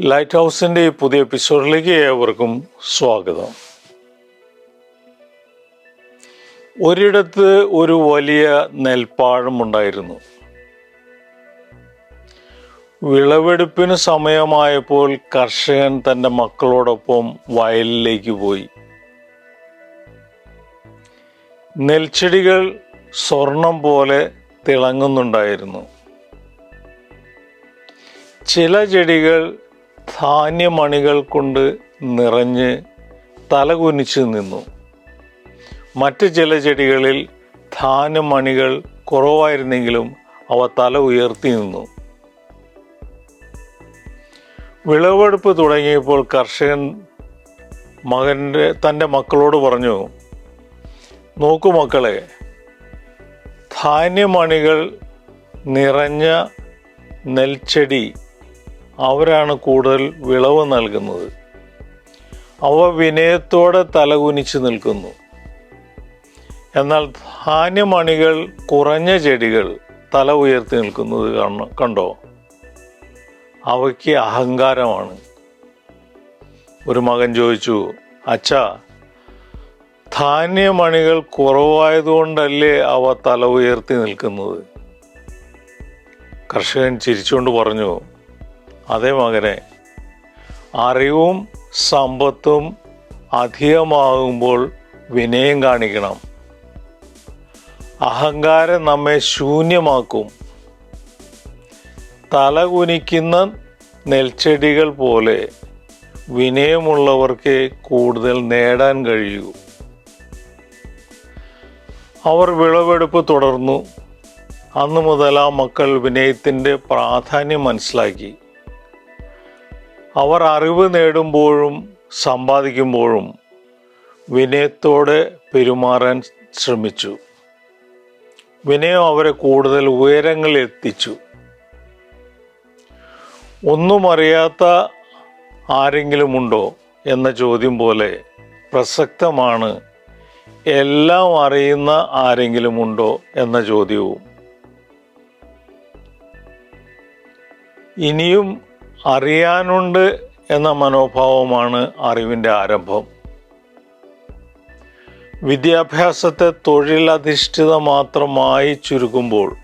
Light ഹൗസിന്റെ പുതിയ എപ്പിസോഡിലേക്ക് ഏവർക്കും സ്വാഗതം. ഒരിടത്ത് ഒരു വലിയ നെൽപ്പാഴമുണ്ടായിരുന്നു. വിളവെടുപ്പിന് സമയമായപ്പോൾ കർഷകൻ തന്റെ മക്കളോടൊപ്പം വയലിലേക്ക് പോയി. നെൽച്ചെടികൾ സ്വർണം പോലെ തിളങ്ങുന്നുണ്ടായിരുന്നു. ചില ചെടികൾ ധാന്യമണികൾ കൊണ്ട് നിറഞ്ഞ് തലകുനിച്ച് നിന്നു. മറ്റ് ചില ചെടികളിൽ ധാന്യമണികൾ കുറവായിരുന്നെങ്കിലും അവ തല ഉയർത്തി നിന്നു. വിളവെടുപ്പ് തുടങ്ങിയപ്പോൾ കർഷകൻ മകന്റെ തന്റെ മക്കളോട് പറഞ്ഞു നോക്കൂ മക്കളെ ധാന്യമണികൾ നിറഞ്ഞ നെൽച്ചെടി അവരാണ് കൂടുതൽ വിളവ് നൽകുന്നത്. അവ വിനയത്തോടെ തലകുനിച്ച് നിൽക്കുന്നു. എന്നാൽ ധാന്യമണികൾ കുറഞ്ഞ ചെടികൾ തല ഉയർത്തി നിൽക്കുന്നത് കാണ കണ്ടോ? അവയ്ക്ക് അഹങ്കാരമാണ്. ഒരു മകൻ ചോദിച്ചു അച്ഛാ ധാന്യമണികൾ കുറവായതുകൊണ്ടല്ലേ അവ തല ഉയർത്തി നിൽക്കുന്നത്? കർഷകൻ ചിരിച്ചുകൊണ്ട് പറഞ്ഞു അതേ മകനെ അറിവും സമ്പത്തും അധികമാകുമ്പോൾ വിനയം കാണിക്കണം. അഹങ്കാരം നമ്മെ ശൂന്യമാക്കും. തലകുനിക്കുന്ന നെൽച്ചെടികൾ പോലെ വിനയമുള്ളവർക്ക് കൂടുതൽ നേടാൻ കഴിയൂ. അവർ വിളവെടുപ്പ് തുടർന്നു. അന്നു മുതൽ ആ മക്കൾ വിനയത്തിന്റെ പ്രാധാന്യം മനസ്സിലാക്കി. അവർ അറിവ് നേടുമ്പോഴും സമ്പാദിക്കുമ്പോഴും വിനയത്തോടെ പെരുമാറാൻ ശ്രമിച്ചു. വിനയം അവരെ കൂടുതൽ ഉയരങ്ങളിൽ എത്തിച്ചു ഒന്നും അറിയാത്ത ആരെങ്കിലും ഉണ്ടോ എന്ന ചോദ്യം പോലെ പ്രസക്തമാണ് എല്ലാം അറിയുന്ന ആരെങ്കിലും ഉണ്ടോ എന്ന ചോദ്യവും. ഇനിയും അറിയാനുണ്ട് എന്ന മനോഭാവമാണ് അറിവിന്റെ ആരംഭം. വിദ്യാഭ്യാസത്തെ തൊഴിലധിഷ്ഠിത മാത്രമായി ചുരുക്കുമ്പോൾ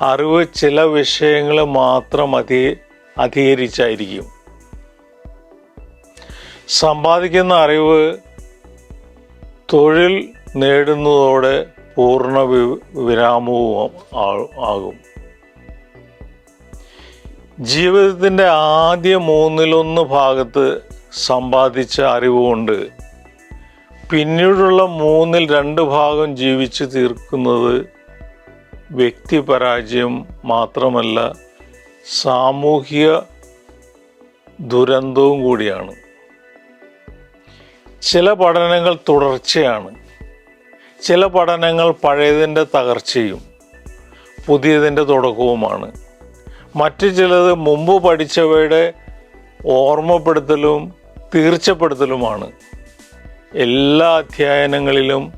അറിവ് ചില വിഷയങ്ങൾ മാത്രം അധി അധികരിച്ചായിരിക്കും. സമ്പാദിക്കുന്ന അറിവ് തൊഴിൽ നേടുന്നതോടെ പൂർണ വിരാമവും ആകും. ജീവിതത്തിന്റെ ആദ്യ മൂന്നിലൊന്ന് ഭാഗത്ത് സമ്പാദിച്ച അറിവുകൊണ്ട് പിന്നീടുള്ള മൂന്നിൽ രണ്ട് ഭാഗം ജീവിച്ച് തീർക്കുന്നത് വ്യക്തിപരാജയം മാത്രമല്ല സാമൂഹിക ദുരന്തവും കൂടിയാണ്. ചില പഠനങ്ങൾ തുടർച്ചയാണ്. ചില പഠനങ്ങൾ പഴയതിന്റെ തകർച്ചയും പുതിയതിന്റെ തുടക്കവുമാണ്. മറ്റു ചിലത് മുമ്പ് പഠിച്ചവയുടെ ഓർമ്മപ്പെടുത്തലും തീർച്ചപ്പെടുത്തലുമാണ്. എല്ലാ അധ്യയനങ്ങളിലും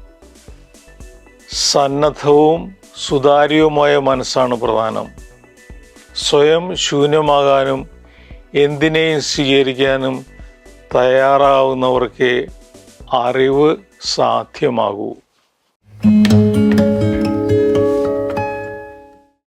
സന്നദ്ധവും സുതാര്യവുമായ മനസ്സാണ് പ്രധാനം. സ്വയം ശൂന്യമാകാനും എന്തിനേയും സ്വീകരിക്കാനും തയ്യാറാവുന്നവർക്ക് അറിവ് സാധ്യമാകൂ.